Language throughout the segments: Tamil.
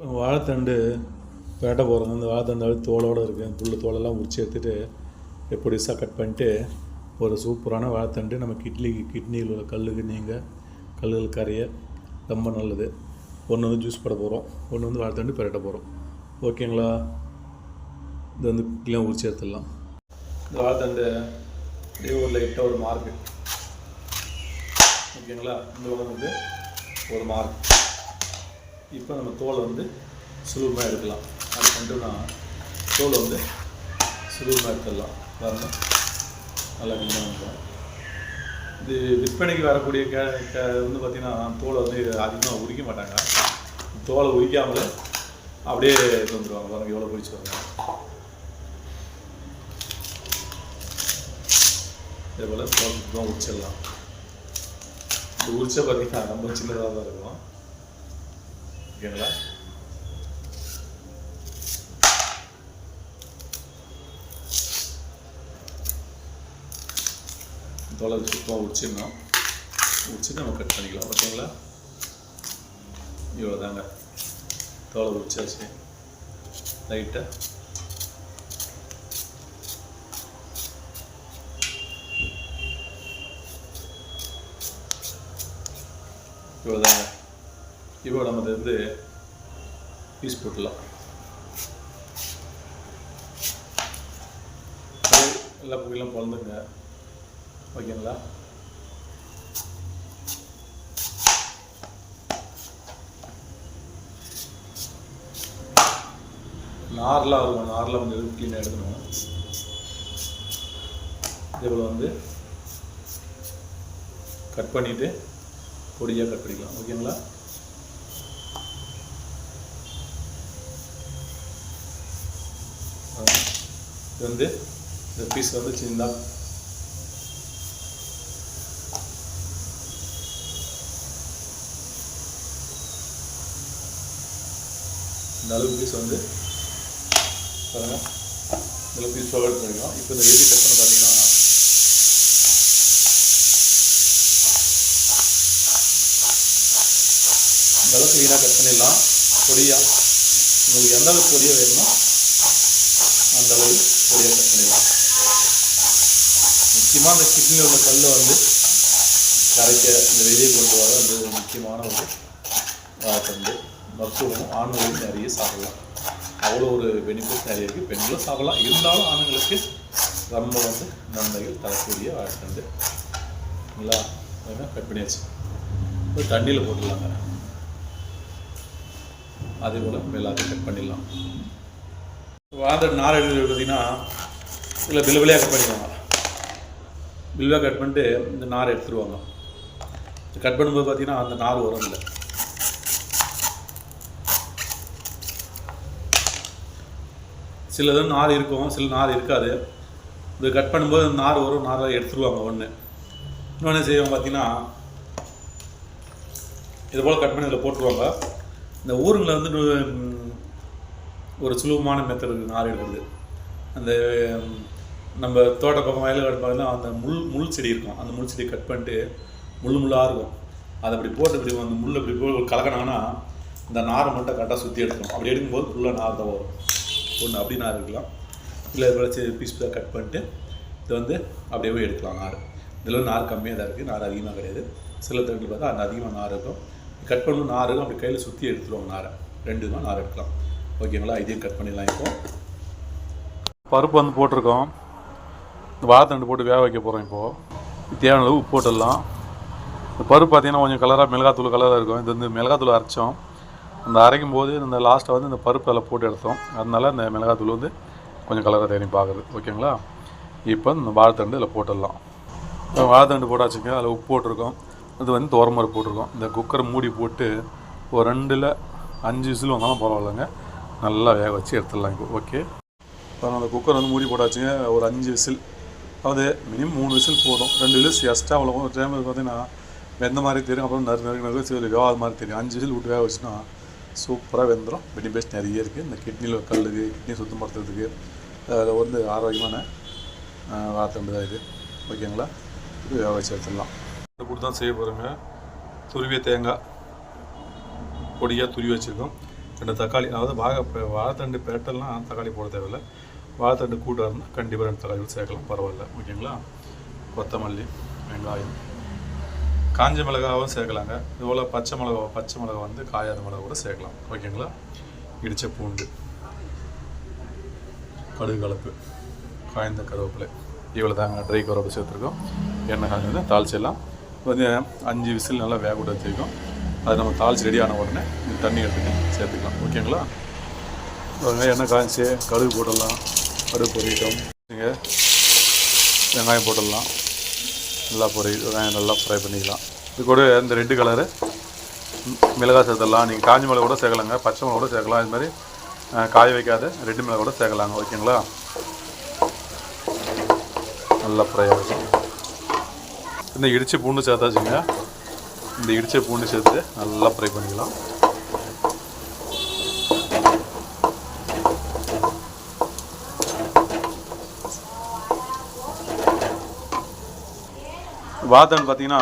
வாழைத்தண்டு வெட்ட போகிறாங்க அந்த வாழைத்தண்டு தோலோடு இருக்குது புல் தோலெல்லாம் உரிச்சு எடுத்துகிட்டு பொடிசாக கட் பண்ணிட்டு ஒரு சூப்பரான வாழைத்தண்டு. நம்ம கிட்னிக்கு கிட்னியில் உள்ள கல்லுக்கு நீங்கள் கல்லுகள் கரைய ரொம்ப நல்லது. ஒன்று வந்து ஜூஸ் போட போகிறோம் ஒன்று வந்து வாழைத்தண்டு பிரட்ட போகிறோம் ஓகேங்களா இது வந்து கிளியாக உரிச்சு எடுத்துடலாம். இந்த வாழைத்தண்டு அப்படியே ஒரு லைட்டாக ஒரு மார்க்கு ஓகேங்களா இந்த வந்து ஒரு மார்க் இப்போ நம்ம தோலை வந்து சுலபமாக எடுக்கலாம். அது பண்ணிட்டுனா தோலை வந்து சுலபமாக எடுத்துடலாம். வரணும் நல்லா கிளீனாக இருக்கும் இது விற்பனைக்கு வரக்கூடிய கே வந்து பார்த்திங்கன்னா தோலை வந்து அதிகமாக உரிக்க மாட்டாங்க. தோலை உரிக்காமல் அப்படியே எடுத்து வந்துடுவாங்க பாருங்கள் எவ்வளோ பிடிச்சி வருங்க இதே போல் தோல் உரிச்சிடலாம். இந்த உரிச்சா பார்த்தீங்கன்னா ரொம்ப சின்னதாக தான் இருக்கும். ஓகேங்களா? தொலை சுத்தமாக உடிச்சிடணும் உரிச்சு நம்ம கட் பண்ணிக்கலாம். ஓகேங்களா? இவ்வளோ தாங்க தோலை உரிச்சாச்சு. லைட்டாக இவ்வளோ தாங்க இப்போ நம்ம இதை வந்து பீஸ் போட்டுடலாம் எல்லா புகையெல்லாம் பிறந்துங்க. ஓகேங்களா? நார்லாம் இருக்கும் நார்லாம் கொஞ்சம் எதுவும் க்ளீனாக எடுக்கணும். இதே போல் வந்து கட் பண்ணிவிட்டு பொடியாக கட் பண்ணிக்கலாம். ஓகேங்களா? இது வந்து இந்த பீஸ் வந்து சின்னதாக இந்த அளவு பீஸ் வந்து பாருங்கள் இந்த பீஸ் ப்ரொவைட் பண்ணிக்கலாம். இப்போ இந்த எது கட் பண்ண பார்த்தீங்கன்னா இந்த அளவுக்கு க்ளீனாக கட் பண்ணிடலாம். பொடியாக உங்களுக்கு எந்த அளவுக்கு பொடியாக வேணுமோ அந்த அளவு பொடியாக கட் பண்ணிடலாம் முக்கியமாக அந்த கிட்னியில் உள்ள கல்லை வந்து கரைக்க இந்த வெளியே கொண்டு வர அந்த ஒரு முக்கியமான ஒரு வாழைத்தண்டு மருத்துவம் ஆண்களும் நிறைய சாப்பிடலாம். அவ்வளோ ஒரு பெனிஃபிட் நிறைய இருக்குது பெண்களும் சாப்பிடலாம். இருந்தாலும் ஆண்களுக்கு ரொம்ப வந்து நன்மைகள் தரக்கூடிய வாழைத்தண்டு நல்லா கட் பண்ணியாச்சு. போய் தண்ணியில் போட்டுடலாங்க. அதே போல் எல்லாத்தையும் கட் பண்ணிடலாம். வாத நார் எடுத்து பார்த்தீங்கன்னா இல்லை பில்வெளியாக கட் பண்ணிக்கலாம் பில்வா கட் பண்ணிட்டு இந்த நாரை எடுத்துருவாங்க. கட் பண்ணும்போது பார்த்தீங்கன்னா அந்த நார் வரும் இல்லை சிலது நார் இருக்கும் சில நார் இருக்காது. இது கட் பண்ணும்போது நார் வரும் நாரை எடுத்துருவாங்க ஒன்று இன்னொன்று செய்வாங்க பார்த்தீங்கன்னா இது போல் கட் பண்ணி இதில் போட்டுருவாங்க. இந்த ஊருங்களில் வந்து ஒரு சுலபமான மெத்தட் இருக்குது நார் எடுக்கிறது. அந்த நம்ம தோட்ட பக்கம் வயலில் பார்த்தீங்கன்னா அந்த முள் முள் செடி இருக்கும். அந்த முள் செடி கட் பண்ணிட்டு முள் முள்ளாக இருக்கும். அதை அப்படி போட்டு இப்படி அந்த முள் இப்படி போய் கலக்கினாங்கன்னா இந்த நாரை மட்டும் கரெக்டாக சுற்றி எடுக்கணும் அப்படி எடுக்கும்போது ஃபுல்லாக நார் தான் வரும். ஒன்று அப்படி நார் எடுக்கலாம் இல்லை வளர்ச்சி பீஸ் பீஸாக கட் பண்ணிட்டு இதை வந்து அப்படியே போய் எடுக்கலாம் நார். இதில் வந்து நார் கம்மியாக தான் இருக்குது நார் அதிகமாக கிடையாது. சில தட்டில் பார்த்தா அந்த அதிகமாக நார் இருக்கும். கட் பண்ணணும் நார் இருக்கும். அப்படி கையில் சுற்றி எடுத்துருவாங்க நாரை. ரெண்டு தான் நார் எடுக்கலாம். ஓகேங்களா? இதையும் கட் பண்ணிடலாம் இப்போ. பருப்பு வந்து போட்டிருக்கோம். இந்த வாழைத்தண்டு போட்டு வேக வைக்க போகிறோம் இப்போது தேவையான அளவு உப்பு போட்டுடலாம். இந்த பருப்பு பார்த்தீங்கன்னா கொஞ்சம் கலராக மிளகாத்தூள் கலராக இருக்கும். இது வந்து மிளகாத்தூள் அரைச்சோம். அந்த அரைக்கும் போது இந்த லாஸ்ட்டை வந்து இந்த பருப்பு அதில் போட்டு எடுத்தோம். அதனால இந்த மிளகாத்தூள் வந்து கொஞ்சம் கலராக தேனி பார்க்குது ஓகேங்களா இப்போ இந்த வாழைத்தண்டு இதில் போட்டுடலாம். வாழைத்தண்டு போட்டாச்சுங்க. அதில் உப்பு போட்டிருக்கோம். இது வந்து துவரமரம் போட்டிருக்கோம். இந்த குக்கரை மூடி போட்டு ஒரு ரெண்டில் அஞ்சு விசில் வந்தாலும் பரவாயில்லைங்க. நல்லா வேக வச்சு எடுத்துடலாம் இப்போ. ஓகே இப்போ அந்த குக்கர் வந்து மூடி போட்டாச்சுங்க. ஒரு அஞ்சு விசில். அதாவது மினிமம் மூணு விசில் போதும். ரெண்டு விசில் எக்ஸ்ட்ரா அவ்வளோ ஒரு டைம் பார்த்தீங்கன்னா வெந்த மாதிரி தெரியும். அப்புறம் நறு நறு நறு சில வேகாத மாதிரி தெரியும். அஞ்சு விசில் விட்டு வேக வச்சுன்னா சூப்பராக வெந்துடும் பெனிஃபிட்ஸ் நிறைய இருக்குது இந்த கிட்னியில் கல்லுக்கு கிட்னி சுத்தம் படுத்துறதுக்கு அதில் வந்து ஆரோக்கியமான வார்த்தை தான் இது ஓகேங்களா இது வேக வச்சு எடுத்துடலாம். இது கூட தான் செய்ய போகிறோங்க துருவிய தேங்காய் பொடியாக துருவி வச்சுருக்கோம். ரெண்டு தக்காளி அதாவது வாக வாழைத்தண்டு பேட்டெல்லாம் தக்காளி போட தேவையில்லை. வாரத்தண்டு கூட்டாக இருந்தால் கண்டிப்பாக ரெண்டு தக்காளி சேர்க்கலாம். பரவாயில்ல. ஓகேங்களா? கொத்தமல்லி வெங்காயம் காஞ்ச மிளகாவும் சேர்க்கலாங்க. இதுபோல் பச்சை மிளகா பச்சை மிளகா வந்து காயாத மிளகா கூட சேர்க்கலாம். ஓகேங்களா? இடித்த பூண்டு கடுகு கலப்பு காய்ந்த கருவேப்பிலை. இவ்வளோ தாங்க ட்ரை கருவேப்பிலை சேர்த்துருக்கோம். எண்ணெய் காய்ஞ்சது தாளிச்சிடலாம் வந்து அஞ்சு விசில் நல்லா வேக விட்டு வச்சுருக்கோம். அது நம்ம தாளிச்சு ரெடி ஆன உடனே தண்ணி எடுத்துட்டு சேர்த்துக்கலாம். ஓகேங்களா? பாருங்க எண்ணெய் காய்ச்சி கடுகு போட்டுடலாம். கடுகு பொறிட்டோம் நீங்கள் வெங்காயம் போட்டுடலாம். நல்லா பொரி வெங்காயம் நல்லா ஃப்ரை பண்ணிக்கலாம். இது கூட இந்த ரெட்டு கலரு மிளகாய் சேர்த்துடலாம். நீங்கள் காஞ்ச மிளகா கூட சேர்க்கலாங்க. பச்சை மிளகா கூட சேர்க்கலாம். இது மாதிரி காய வைக்காத ரெட்டு மிளகா கூட சேர்க்கலாங்க. ஓகேங்களா? நல்லா ஃப்ரை ஆகும் இந்த இடிச்ச பூண்டு சேர்த்தாச்சுங்க. இந்த இடித்த பூண்டு சேர்த்து நல்லா ஃப்ரை பண்ணிக்கலாம். வாத்தன் பார்த்தீங்கன்னா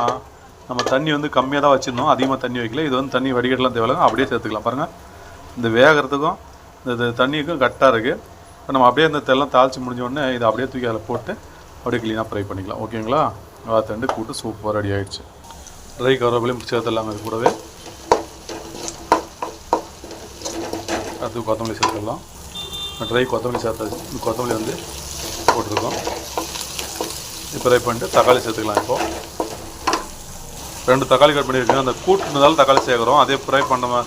நம்ம தண்ணி வந்து கம்மியாக தான் வச்சுருந்தோம். அதிகமாக தண்ணி வைக்கல. இது வந்து தண்ணி வடிகட்டலாம் தேவையில்லைங்க அப்படியே சேர்த்துக்கலாம். பாருங்கள் இந்த வேகிறதுக்கும் இந்த தண்ணிக்கும் கரெக்டாக இருக்குது இப்போ நம்ம அப்படியே இந்த தெல்லாம் தாளித்து முடிஞ்சோடனே இதை அப்படியே தூக்கி அதில் போட்டு அப்படியே க்ளீனாக ஃப்ரை பண்ணிக்கலாம். ஓகேங்களா? வாத்தண்டு கூட்டு சூப்பர் ரெடி ஆகிடுச்சு ட்ரை கருவேப்பிலையும் சேர்த்துடலாம் அது கூடவே. அடுத்து கொத்தமல்லி சேர்த்துடலாம். ட்ரை கொத்தமல்லி சேர்த்தாச்சு. கொத்தமல்லி வந்து போட்டிருக்கோம். ஃப்ரை பண்ணிட்டு தக்காளி சேர்த்துக்கலாம் இப்போ. ரெண்டு தக்காளி கட் பண்ணியிருக்கேன் அந்த கூட்டுனதால தக்காளி சேர்க்குறோம். அதே ஃப்ரை பண்ண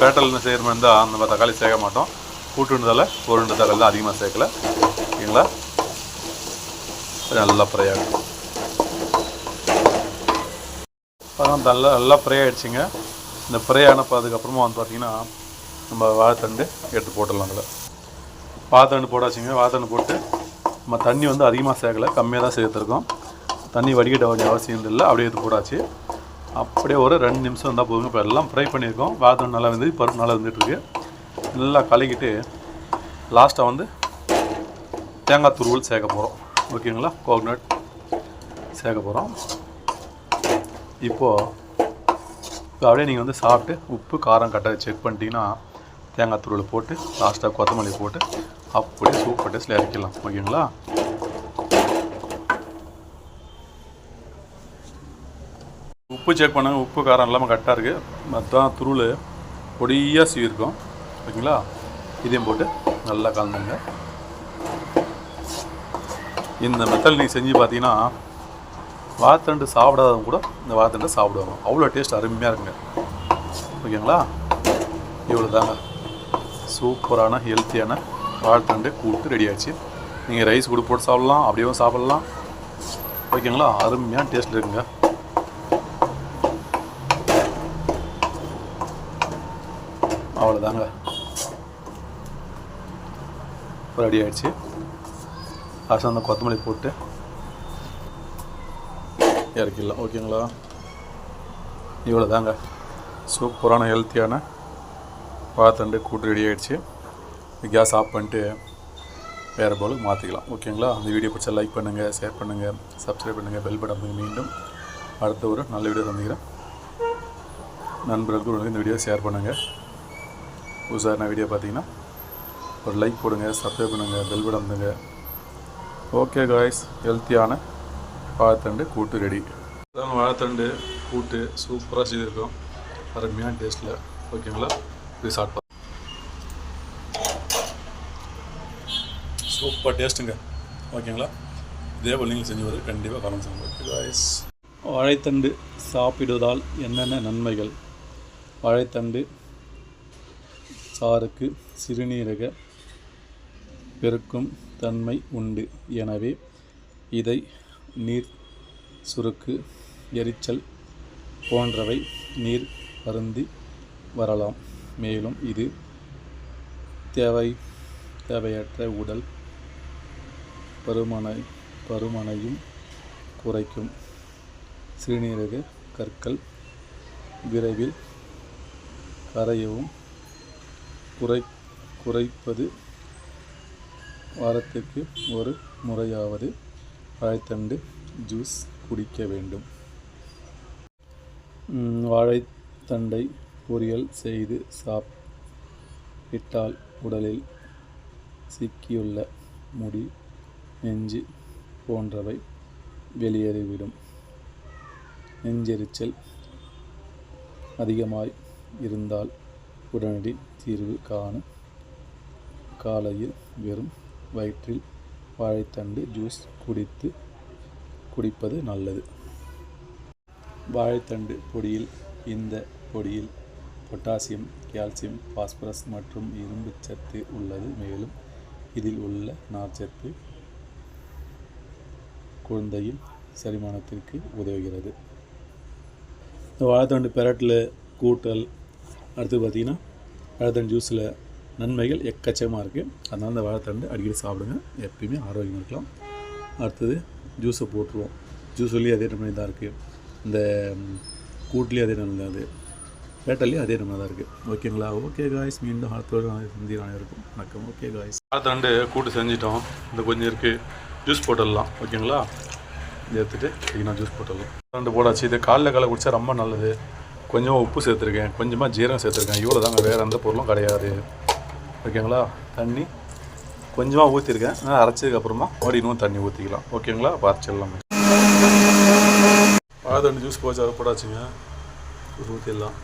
பேட்டல்னு செய்கிற மாதிரி இருந்தால் அந்த மாதிரி தக்காளி சேர்க்க மாட்டோம். கூட்டுனதால ஒரு ரெண்டு தக்காளி தான் அதிகமாக சேர்க்கல. ஓகேங்களா நல்லா ஃப்ரை ஆகும் அப்புறம் நல்லா நல்லா ஃப்ரை ஆகிடுச்சிங்க இந்த ஃப்ரை ஆனப்பதுக்கப்புறமா வந்து பார்த்தீங்கன்னா நம்ம வாழைத்தண்டு எடுத்து போட்டுடலாம் அதில். வாழைத்தண்டு போடாச்சுங்க. வாழைத்தண்டு போட்டு நம்ம தண்ணி வந்து அதிகமாக சேர்க்கல கம்மியாக தான் சேர்த்துருக்கோம். தண்ணி வடிகட்ட வேண்டிய அவசியம் இல்லை அப்படியே இது போடாச்சு. அப்படியே ஒரு ரெண்டு நிமிஷம் இருந்தால் போதுங்க. இப்போ எல்லாம் ஃப்ரை பண்ணியிருக்கோம். வாதம் நல்லா வந்து பருப்பு நல்லா வந்துட்டுருக்கு. நல்லா கலக்கிட்டு லாஸ்ட்டாக வந்து தேங்காய் துருவல் சேர்க்க போகிறோம் ஓகேங்களா கோகனட் சேர்க்க போகிறோம் இப்போது இப்போ அப்படியே நீங்கள் வந்து சாப்பிட்டு உப்பு காரம் கட்டாக செக் பண்ணிட்டீங்கன்னா தேங்காய் துருவல் போட்டு லாஸ்ட்டாக கொத்தமல்லி போட்டு அப்படியே சூப்பர் டேஸ்ட்டில் இறக்கிடலாம். ஓகேங்களா? உப்பு செக் பண்ணுங்க. உப்பு காரம் இல்லாமல் கரெக்டாக இருக்குது மொத்தம் துருள். பொடியாக சீவிருக்கும். ஓகேங்களா? இதையும் போட்டு நல்லா கலந்துங்க. இந்த மெத்தல் நீங்கள் செஞ்சு பார்த்தீங்கன்னா வாத்தண்டு சாப்பிடாதவங்க கூட இந்த வாத்தண்டை சாப்பிடுவாங்க. அவ்வளோ டேஸ்ட் அருமையாக இருக்குங்க. ஓகேங்களா? இவ்வளோ தாங்க சூப்பரான ஹெல்த்தியான வாழைத்தண்டு கூட்டு ரெடி ஆச்சு. நீங்கள் ரைஸ் கூட போட்டு சாப்பிட்லாம் அப்படியே சாப்பிட்லாம். ஓகேங்களா அருமையாக டேஸ்ட் இருக்குங்க. அவ்வளோதாங்க ரெடி ஆயிடுச்சு. லாஸ்ட் அந்த கொத்தமல்லி போட்டு இறக்கிடலாம். ஓகேங்களா இவ்வளோ தாங்க சூப்பரான ஹெல்த்தியான வாத்தண்டு கூட்டு ரெடி ஆகிடுச்சு கேஸ் ஆஃப் பண்ணிட்டு வேறு போலுக்கு மாற்றிக்கலாம் ஓகேங்களா? அந்த வீடியோ பிடிச்சா லைக் பண்ணுங்கள் ஷேர் பண்ணுங்கள் சப்ஸ்கிரைப் பண்ணுங்கள் பெல் பட்டன் மீண்டும் அடுத்த ஒரு நல்ல வீடியோ சந்திக்கிறேன். நண்பர்களுக்கு இந்த வீடியோ ஷேர் பண்ணுங்கள் புதுசாக வீடியோ பார்த்தீங்கன்னா ஒரு லைக் போடுங்க சப்ஸ்கிரைப் பண்ணுங்கள் பெல் பட்டன் அமுத்துங்க ஓகே காய்ஸ் ஹெல்த்தியான வாழைத்தண்டு கூட்டு ரெடி அதான் வாழைத்தண்டு கூட்டு. சூப்பராக செய்திருக்கோம். அருமையான டேஸ்ட்டில் ஓகேங்களா? இது சாப்பிட்டு சூப்பர் டேஸ்ட்டுங்க. ஓகேங்களா? இதே போல் நீங்கள் செஞ்சு வரும் கண்டிப்பாக கமெண்ட் சொல்லுங்கள் வாழைத்தண்டு சாப்பிடுவதால் என்னென்ன நன்மைகள்? வாழைத்தண்டு சாருக்கு சிறுநீரக பெருக்கும் தன்மை உண்டு. எனவே இதை நீர் சுருக்கு எரிச்சல் போன்றவை நீர் அருந்தி வரலாம். மேலும் இது தேவை தேவையற்ற உடல் பருமனை பருமனையும் குறைக்கும். சிறுநீரக கற்கள் விரைவில் கரையவும். குறை குறைப்பது வாரத்துக்கு ஒரு முறையாவது வாழைத்தண்டு ஜூஸ் குடிக்க வேண்டும். வாழைத்தண்டை பொரியல் செய்து சாப்பிட்டால் உடலில் சிக்கியுள்ள முடி நெஞ்சு போன்றவை வெளியேறிவிடும். நெஞ்செரிச்சல் அதிகமாய் இருந்தால் உடனடி தீர்வு காண. காலையில் வெறும் வயிற்றில் வாழைத்தண்டு ஜூஸ் குடித்து குடிப்பது நல்லது. வாழைத்தண்டு பொடியில் இந்த பொடியில் பொட்டாசியம் கால்சியம் பாஸ்பரஸ் மற்றும் இரும்பு சத்து உள்ளது. மேலும் இதில் உள்ள நார்ச்சத்து குழந்தையின் செரிமானத்திற்கு உதவுகிறது. இந்த வாழைத்தண்டு பெரட்டில் கூட்டல் அடுத்து பார்த்திங்கன்னா வாழைத்தண்டு ஜூஸில் நன்மைகள் எக்கச்சக்கமாக இருக்குது அதனால் இந்த வாழைத்தண்டு அடிக்கடி சாப்பிடுங்க. எப்பயுமே ஆரோக்கியமாக இருக்கலாம். அடுத்தது ஜூஸை போட்டுருவோம். ஜூஸ்லேயும் அதே நன்மை தான் இருக்குது இந்த ம், கூட்லேயும் அதே நன்மை தான் இருக்குது பேட்டல்லையும் அதே நம்ம தான் இருக்குது ஓகேங்களா ஓகே காய்ஸ் மீண்டும் அடுத்த ஹிந்தி நான் இருக்கும். வணக்கம். ஓகே காய்ஸ் வாழைத்தண்டு கூட்டு செஞ்சிட்டோம். இந்த கொஞ்சம் இருக்குது ஜூஸ் போட்டுடலாம் ஓகேங்களா? இதை எடுத்துகிட்டு ஜூஸ் போட்டுடலாம். ரெண்டு போடாச்சு. இது காலைல காலை குடித்தா ரொம்ப நல்லது. கொஞ்சமாக உப்பு சேர்த்துருக்கேன். கொஞ்சமாக ஜீரகம் சேர்த்துருக்கேன். இவ்வளோ தாங்க வேறு எந்த பொருளும் கிடையாது. ஓகேங்களா? தண்ணி கொஞ்சமாக ஊற்றிருக்கேன் நான் அரைச்சதுக்கப்புறமா மறுபடியும் இன்னும் தண்ணி ஊற்றிக்கலாம் ஓகேங்களா? பறிச்சிடலாம் பாதண்டு ஜூஸ் போச்சு அதை போடாச்சுங்க. ஊற்றிடலாம்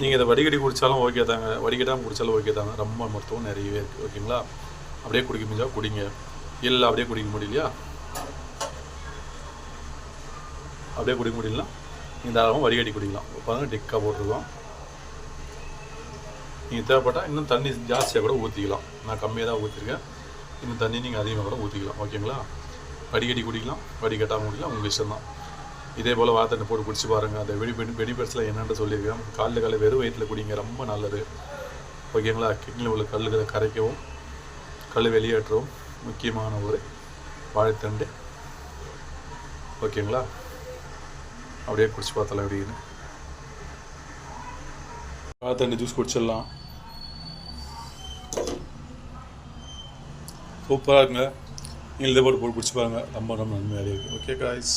நீங்கள் இதை வடிகட்டி குடித்தாலும் ஓகே தாங்க. வடிகட்டாமல் குடித்தாலும் ஓகே தாங்க. ரொம்ப மருத்துவம் நிறையவே இருக்குது ஓகேங்களா அப்படியே குடிக்க முடிஞ்சா குடிங்க. இல்லை அப்படியே குடிக்க முடியலையா? அப்படியே குடிக்க முடியலனா நீங்கள் தாராளமாக வடிகட்டி குடிக்கலாம். பாருங்க டிக்காக போட்டிருக்கோம். நீங்கள் தேவைப்பட்டால் இன்னும் தண்ணி ஜாஸ்தியாக கூட ஊற்றிக்கலாம் நான் கம்மியாக தான் ஊற்றிருக்கேன் இன்னும் தண்ணி நீங்கள் அதிகமாக கூட ஊற்றிக்கலாம் ஓகேங்களா வடிகட்டி குடிக்கலாம். வடிகட்டாமல் குடிக்கலாம். உங்கள் இஷ்டம் தான் இதே போல் வாத்தண்ணை போட்டு குடிச்சு பாருங்கள் அந்த வெடி பெனி பெனிஃபிட்ஸில் என்னென்னு சொல்லியிருக்கேன் காலைல காலை வெறும் வயிற்றில் குடிங்க. ரொம்ப நல்லது. ஓகேங்களா கிட்னியில் உள்ள கல்லுகளை கரைக்கவும் கல் வெளியேற்றவும் முக்கியமான ஒரு வாழைத்தண்டு. ஓகேங்களா அப்படியே குடிச்சு பார்த்தலாம் அப்படின்னு வாழைத்தண்டு ஜூஸ் குடிச்சிடலாம். சூப்பராக இருக்குங்க. நீங்கள் இதை போட்டு போட்டு குடிச்சு பாருங்கள் ரொம்ப ரொம்ப நன்மையாக இருக்குது ஓகே காய்ஸ்